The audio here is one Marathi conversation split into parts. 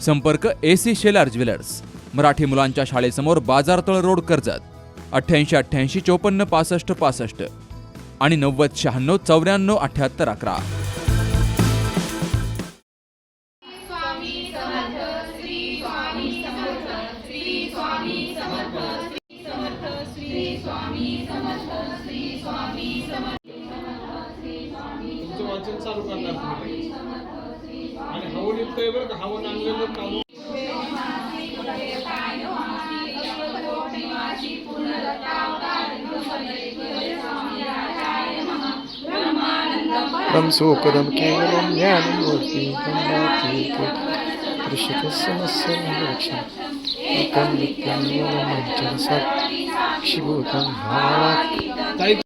संपर्क A C Shelar jewellers. Marathi मुलांच्या शाळेसमोर बाजारतळ रोड कर्जत. अठ्ठ्याऐंशी अठ्ठ्याऐंशी चोपन्न पासष्ट पासष्ट. आणि नव्वद शहाण्णव चौऱ्याण्णव अठ्ठ्याहत्तर अकरा. वाचन चालू करणार आणि हवन युक्त आहे बरं का हवन आणलेलं ज्ञानमूर्ति एकम नित्यम नियमं साक्षीभूतं भावात्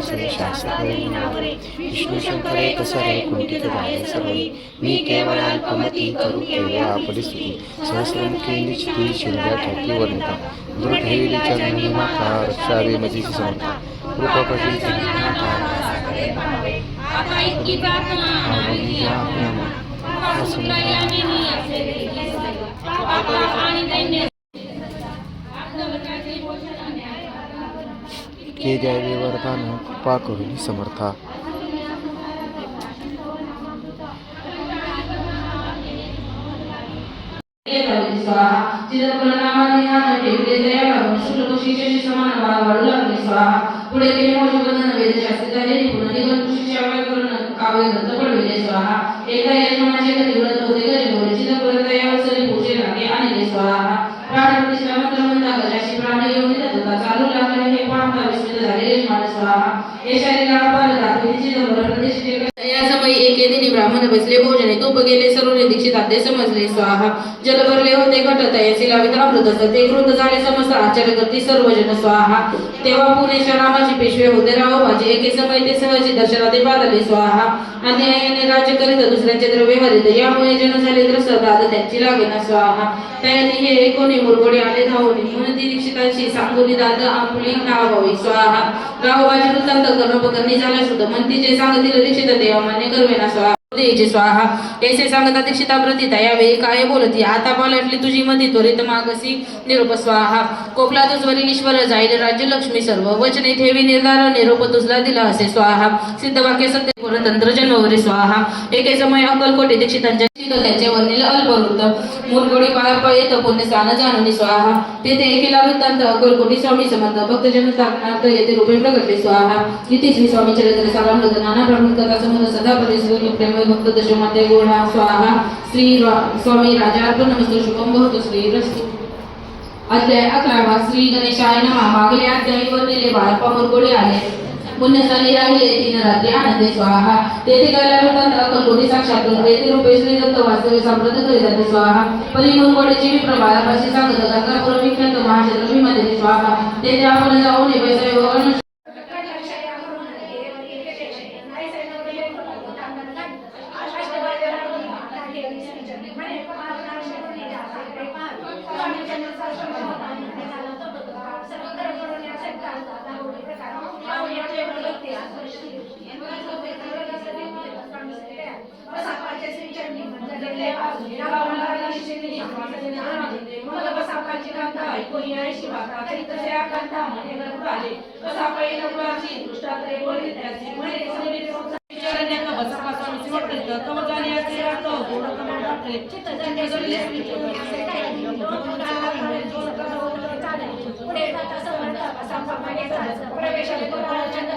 शरीरा सगळी नावरे विष्णू सर्वई मी केवळ अल्पमती करू केवळ परिस्थिती सहस्रमुखी निश्चिती शिंद्या ख्याती वर्णिता दुर्धैर्य चरणी रक्षावे मजीची कृपा कशी आता इतकी प्रार्थना के द्यावे वरदान कृपा करून समर्था। पुढे केले मोठे बंधन वेद शास्त्री झाले निपुण निगम शिक्षा करून काव्य ग्रंथ पडविले स्वाहा। यजमानाचे व्रत होते होते या अवसरी पूजे आणि स्वाहा. प्राण प्रतिष्ठा मंत्र म्हणता गजाशी प्राण येऊन चालू लागले हे पाहता विस्मित झाले. यजमान ब्राह्मण बसले भोजने तूप गेले दीक्षित समजले स्वाहा जल भरले होते लावित अमृत ते कृत झाले समस्त आचार्य करती सर्वजन स्वाहा तेव्हा पेशवे होते एके समय ते सहजी स्वाहा अन्यायाने राज्य करीत दुसऱ्याचे द्रव्य हरित यामुळे जन झाले तर दाद त्यांची लागेना स्वाहा त्याने हे एकोणी मुरगोडे आले धावणे म्हणून ती दीक्षितांची सांगोली दाद आपुली नावावी स्वाहा. रावबाजी वृत्तांत कर्णपकर्णी झाला सुद्धा म्हणतीचे सांगतील दीक्षित देवा मान्य करवेना स्वाहा स्वाहा. ऐसे दीक्षिता यावेळी काय बोलती? आता तुझी मधी त्वरित मागसी. निरोप स्वाहा. तुझवरील ईश्वर जाईल राज्य लक्ष्मी सर्व. वचने ठेवी निर्धार निरोप तुझला दिला असे स्वाहा. सत्य जन्मवरी स्वाहा. एके समय अक्कलकोटे दीक्षितांच्या अल्पवृत्त. मुरगोडी येत पुण्य स्थान जाणून स्वाहा. तेथे एकेला वृत्तांत अक्कलकोटी स्वामी समर्थ भक्त जनतानाथ येथे रूपे प्रगटले स्वाहा. इथे स्वामी चरित्र सारामृत नाना प्रमुख कथा समोर सदा परिसर प्रेम भक्त दशमाते गोळा स्वाहा. श्री स्वामी राजा अर्पण शुभम भवतु श्री रस्तु अध्याय अकरावा. श्री गणेशाय नमः. मागले अध्यायी वर्णिले बाळप्पा मुरगोडे आले. पुण्यस्थानी राहिले. तीन रात्री आनंदे स्वाहा. तेथे गेल्यानंतर अक्कलकोटी साक्षात तेथे रूपे श्री दत्त वास्तव्य संप्रत करीत स्वाहा. परी मुरगोडीची विप्रभारापाशी सांगत गंगापूर विख्यात महाशत्र भीमादेवी स्वाहा. तेथे आपण जाऊन पैसा ऐंशी జ్ఞానానందే మొదల సాపాచి కాంత ఐకోని నాయ శివ కాకరితసే ఆకాంత మనే నరుడాలే సాపాయి నరుడాచి దృష్టాత్రే बोले त्याचे मने समजे संसारण्याक बसपा स्वामी शिवकृष्ण कमजाने असे रातो गोड कमल टाकले चित्त जंगे जोडले असे काय दोन कालावर जोड करो चाले पुढे जाता समर्थ बसपा मागे चालत. प्रवेशाले कोणाला चंद्र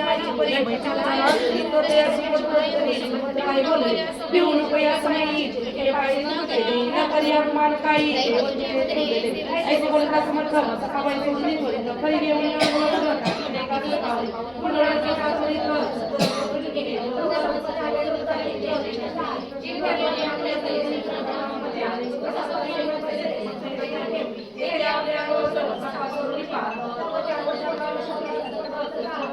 आली परिचला तो ते सुखद करी Thank you.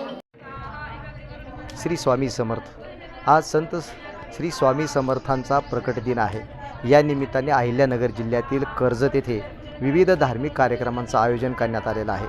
श्री स्वामी समर्थ. आज संत श्री स्वामी समर्थांचा प्रकट दिन आहे. या निमित्ताने अहिल्यानगर जिल्ह्यातील कर्जत येथे विविध धार्मिक कार्यक्रमांचं आयोजन करण्यात आलेलं आहे.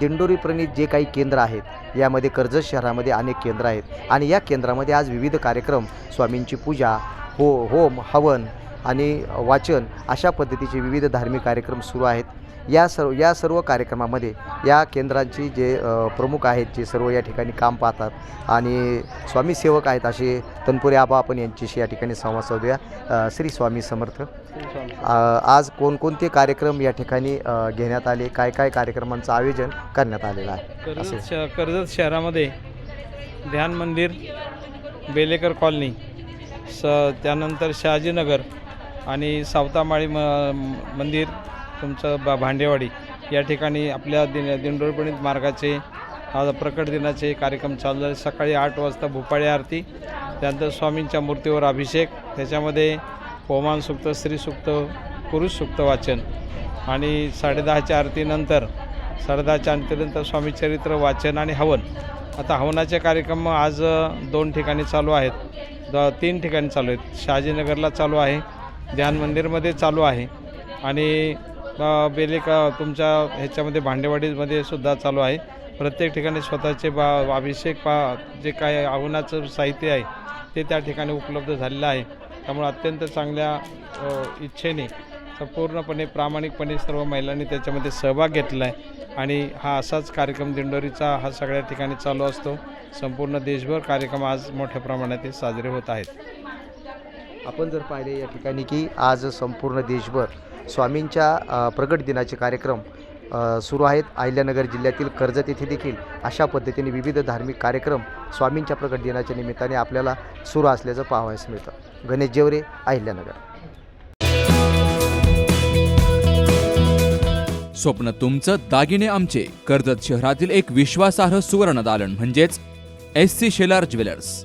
दिंडोरी प्रणित जे काही केंद्र आहेत यामध्ये कर्जत शहरामध्ये अनेक केंद्र आहेत आणि या केंद्रामध्ये आज विविध कार्यक्रम स्वामींची पूजा हो होम हवन आणि वाचन अशा पद्धतीचे विविध धार्मिक कार्यक्रम सुरू आहेत. या सर्व या सर्व कार्यक्रमामध्ये या केंद्रांची जे प्रमुख आहेत जे सर्व या ठिकाणी काम पाहतात आणि स्वामी सेवक आहेत असे तनपुरे आबा आपण यांच्याशी या ठिकाणी संवाद साधूया. श्री स्वामी समर्थ. आज कोणकोणते कार्यक्रम या ठिकाणी घेण्यात आले? काय काय कार्यक्रमांचं आयोजन करण्यात आलेलं आहे? कर्जत शहरामध्ये ध्यान मंदिर बेलेकर कॉलनी स त्यानंतर शहाजीनगर आणि सावतामाळी म मंदिर तुमचं बा भांडेवाडी या ठिकाणी आपल्या दिन दिंडोरपणित मार्गाचे आज प्रकट दिनाचे कार्यक्रम चालू झाले. सकाळी आठ वाजता भोपाळी आरती त्यानंतर स्वामींच्या मूर्तीवर अभिषेक त्याच्यामध्ये होमान सुक्त स्त्रीसुक्त पुरुष सुक्त वाचन. आणि साडेदहाच्या आरतीनंतर साडेदहाच्या आरतीनंतर स्वामी चरित्र वाचन आणि हवन. आता हवनाचे कार्यक्रम आज दोन ठिकाणी चालू आहेत. द तीन ठिकाणी चालू आहेत. शहाजीनगरला चालू आहे. ध्यान मंदिरमध्ये चालू आहे. आणि बेले का तुमच्या ह्याच्यामध्ये भांडेवाडीमध्ये सुद्धा चालू आहे. प्रत्येक ठिकाणी स्वतःचे बा अभिषेक पा जे काय आव्हानाचं साहित्य आहे ते त्या ठिकाणी उपलब्ध झालेलं आहे. त्यामुळे अत्यंत चांगल्या इच्छेने पूर्णपणे प्रामाणिकपणे सर्व महिलांनी त्याच्यामध्ये सहभाग घेतला आहे. आणि हा असाच कार्यक्रम दिंडोरीचा हा सगळ्या ठिकाणी चालू असतो. संपूर्ण देशभर कार्यक्रम आज मोठ्या प्रमाणात साजरे होत आहेत. आपण जर पाहिले या ठिकाणी की आज संपूर्ण देशभर स्वामींच्या प्रगट दिनाचे कार्यक्रम सुरू आहेत. अहिल्यानगर जिल्ह्यातील कर्जत येथे देखील अशा पद्धतीने विविध धार्मिक कार्यक्रम स्वामींच्या प्रगट दिनाच्या निमित्ताने आपल्याला सुरू असल्याचं पाहावयास मिळतं. गणेश जेवरे अहिल्यानगर. स्वप्न तुमचं दागिने आमचे. कर्जत शहरातील एक विश्वासार्ह सुवर्ण दालन म्हणजेच एस सी शेलार ज्वेलर्स.